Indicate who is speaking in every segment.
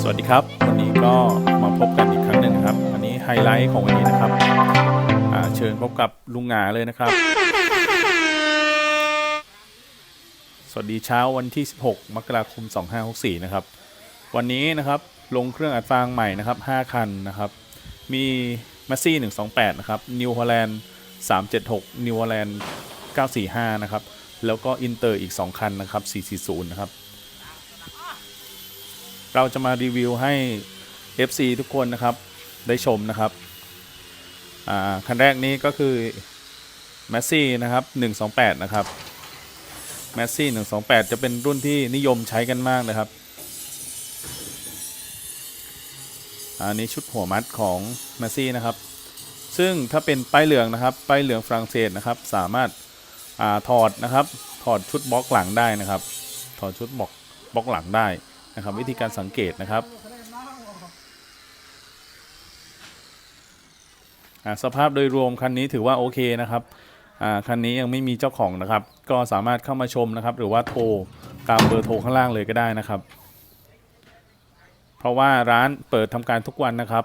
Speaker 1: สวัสดีครับ วันนี้ก็มาพบกันอีกครั้งหนึ่งครับ อันนี้ไฮไลท์ของวันนี้นะครับเชิญพบกับลุงหงาเลยนะครับ สวัสดีเช้าวันที่ 16 มกราคม 2564 นะครับ วันนี้นะครับลงเครื่องอัดฟางใหม่นะครับ 5 คันนะครับ มีมัสซี่128 นะครับนิวฮอลแลนด์376นิวฮอลแลนด์945 นะครับ แล้วก็อินเตอร์อีก 2 คันนะครับ 440 นะครับ เราจะมารีวิวให้ FC ทุกคนนะครับ ได้ชมนะครับคันแรกนี้ก็คือ m a s s i นะครับ128 นะครับ m a s s i 128 จะเป็นรุ่นที่นิยมใช้กันมากนะครับ อันนี้ชุดหัวมัดของ m a s s i นะครับ ซึ่งถ้าเป็นป้ายเหลืองนะครับป้ายเหลืองฝรั่งเศสนะครับ สามารถอาถอดนะครับ ถอดชุดบล็อกหลังได้นะครับ ถอดชุดบล็อกบล็อกหลังได้ นะครับ วิธีการสังเกตนะครับสภาพโดยรวมคันนี้ถือว่าโอเคนะครับคันนี้ยังไม่มีเจ้าของนะครับ ก็สามารถเข้ามาชมนะครับ หรือว่าโทรตามเบอร์โทรข้างล่างเลยก็ได้นะครับ เพราะว่าร้านเปิดทำการทุกวันนะครับ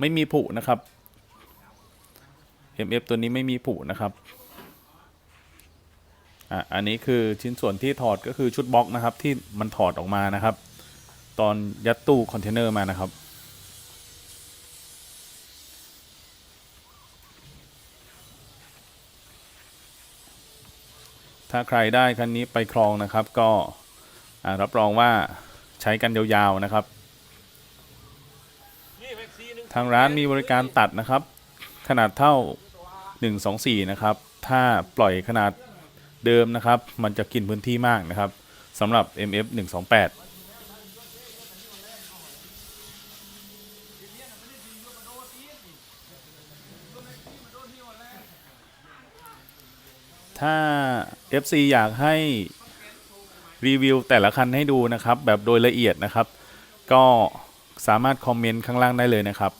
Speaker 1: ไม่มีผุนะครับ MF ตัวนี้ไม่มีผุนะครับ อะอันนี้คือชิ้นส่วนที่ถอดก็คือชุดบล็อกนะครับ ที่มันถอดออกมานะครับ ตอนยัดตู้คอนเทนเนอร์มานะครับถ้าใครได้คันนี้ไปครองนะครับ ก็รับรองว่าใช้กันยาวๆนะครับ ทางร้านมีบริการตัดนะครับ ขนาดเท่า 124 นะครับ ถ้าปล่อยขนาด เดิมนะครับ มันจะกินพื้นที่มากนะครับสำหรับ MF 128ถ้า FC อยากให้รีวิวแต่ละคันให้ดูนะครับ แบบโดยละเอียดนะครับ ก็สามารถคอมเมนต์ข้างล่างได้เลยนะครับ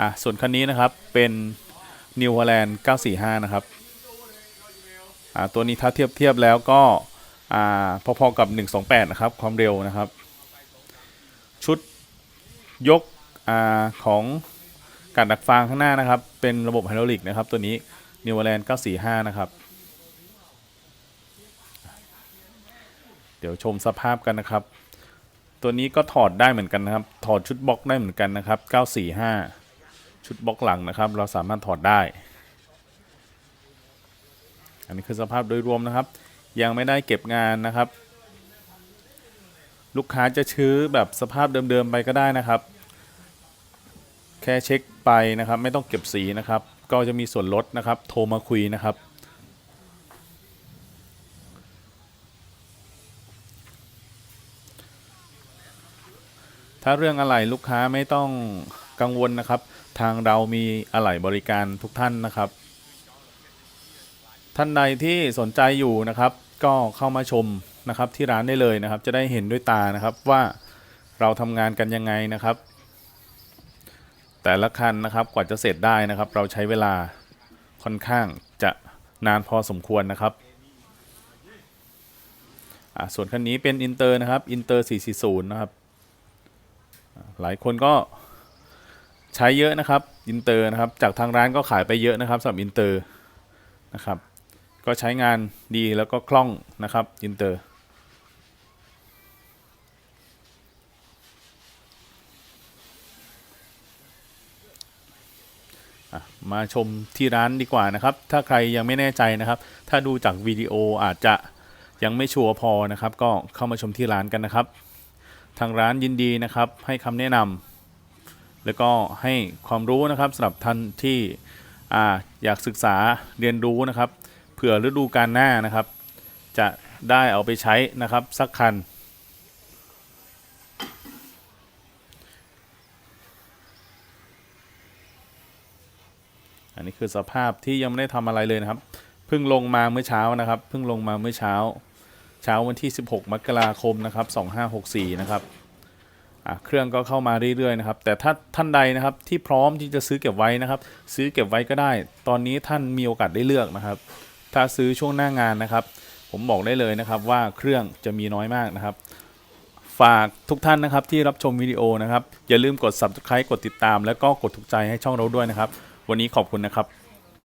Speaker 1: อะส่วนคันนี้นะครับเป็น New Holland 945 นะครับ ตัวนี้ถ้าเทียบเทียบแล้วก็พอๆกับ 128 นะครับ ความเร็วนะครับ ชุดยกอของการดักฟางข้างหน้านะครับ เป็นระบบไฮดรอลิกนะครับ ตัวนี้ New Holland 945 นะครับ เดี๋ยวชมสภาพกันนะครับ ตัวนี้ก็ถอดได้เหมือนกันนะครับ ถอดชุดบล็อกได้เหมือนกันนะครับ 945 ชุดบล็อกหลังนะครับ เราสามารถถอดได้ อันนี้คือสภาพโดยรวมนะครับ ยังไม่ได้เก็บงานนะครับ ลูกค้าจะชื้อแบบสภาพเดิมๆไปก็ได้นะครับ แค่เช็คไปนะครับ ไม่ต้องเก็บสีนะครับ ก็จะมีส่วนลดนะครับ โทรมาคุยนะครับถ้าเรื่องอะไหล่ลูกค้าไม่ต้องกังวลนะครับ ทางเรามีอะไหล่บริการทุกท่านนะครับ ท่านใดที่สนใจอยู่นะครับ ก็เข้ามาชมนะครับที่ร้านได้เลยนะครับ จะได้เห็นด้วยตานะครับว่าเราทำงานกันยังไงนะครับ แต่ละคันนะครับกว่าจะเสร็จได้นะครับ เราใช้เวลาค่อนข้างจะนานพอสมควรนะครับส่วนคันนี้เป็นอินเตอร์นะครับอินเตอร์440 นะครับ หลายคนก็ใช้เยอะนะครับอินเตอร์นะครับ จากทางร้านก็ขายไปเยอะนะครับสำหรับอินเตอร์นะครับ ก็ใช้งานดีแล้วก็คล่องนะครับอินเตอร์มาชมที่ร้านดีกว่านะครับ ถ้าใครยังไม่แน่ใจนะครับ ถ้าดูจากวิดีโออาจจะยังไม่ชัวร์พอนะครับ ก็เข้ามาชมที่ร้านกันนะครับ ทางร้านยินดีนะครับ ให้คำแนะนำแล้วก็ให้ความรู้นะครับสำหรับท่านที่ออยากศึกษาเรียนรู้นะครับ เผื่อฤดูการหน้านะครับ จะได้เอาไปใช้นะครับสักคัน อันนี้คือสภาพที่ยังไม่ได้ทำอะไรเลยนะครับ เพิ่งลงมาเมื่อเช้านะครับ เพิ่งลงมาเมื่อเช้า เช้าวันที่ 16 มกราคมนะครับ2564 นะครับเครื่องก็เข้ามาเรื่อยๆนะครับ แต่ถ้าท่านใดนะครับที่พร้อมที่จะซื้อเก็บไว้นะครับ ซื้อเก็บไว้ก็ได้ ตอนนี้ท่านมีโอกาสได้เลือกนะครับ ถ้าซื้อช่วงหน้างานนะครับ ผมบอกได้เลยนะครับว่าเครื่องจะมีน้อยมากนะครับ ฝากทุกท่านนะครับที่รับชมวิดีโอนะครับ อย่าลืมกด subscribe กดติดตาม แล้วก็กดถูกใจให้ช่องเราด้วยนะครับ วันนี้ขอบคุณนะครับ